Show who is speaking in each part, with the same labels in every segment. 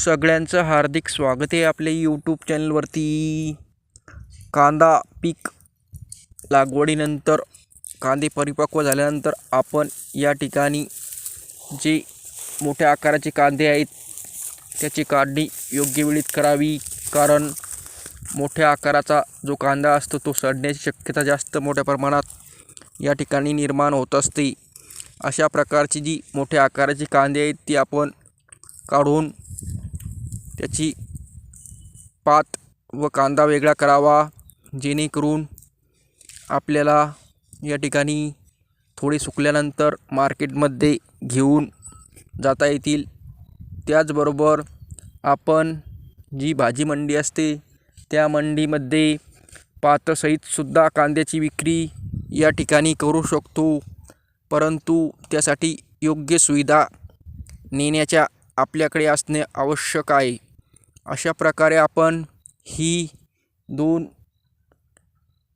Speaker 1: सगळ्यांचं हार्दिक स्वागत आहे आपल्या यूट्यूब चॅनलवरती कांदा पीक लागवडीनंतर कांदे परिपक्व झाल्यानंतर आपण या ठिकाणी जे मोठ्या आकाराचे कांदे आहेत त्याची काढणी योग्य वेळीत करावी. कारण मोठ्या आकाराचा जो कांदा असतो तो सडण्याची शक्यता जास्त मोठ्या प्रमाणात या ठिकाणी निर्माण होत असते. अशा प्रकारची जी मोठ्या आकाराची कांदे आहेत ती आपण काढून त्याची पात व कांदा वेगळा करावा जेणेकरून आपल्याला या ठिकाणी थोडे सुकल्यानंतर मार्केटमध्ये घेऊन जाता येतील. त्याचबरोबर आपण जी भाजी मंडी असते त्या मंडीमध्ये पातसहितसुद्धा कांद्याची विक्री या ठिकाणी करू शकतो. परंतु त्यासाठी योग्य सुविधा नेण्याच्या आपल्याकडे असणे आवश्यक आहे. अशा प्रकारे आपण ही दोन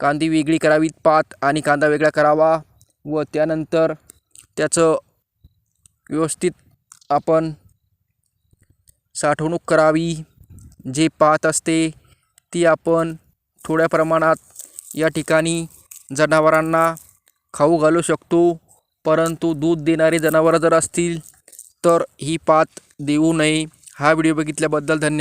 Speaker 1: कांदी वेगळी करावीत पात आणि कांदा वेगळा करावा व त्यानंतर त्याचं व्यवस्थित आपण साठवणूक करावी. जे पात असते ती आपण थोड्या प्रमाणात या ठिकाणी जनावरांना खाऊ घालू शकतो. परंतु दूध देणारे जनावरं जर असतील तर ही पात देऊ नये. हा व्हिडिओ बघितल्याबद्दल धन्यवाद.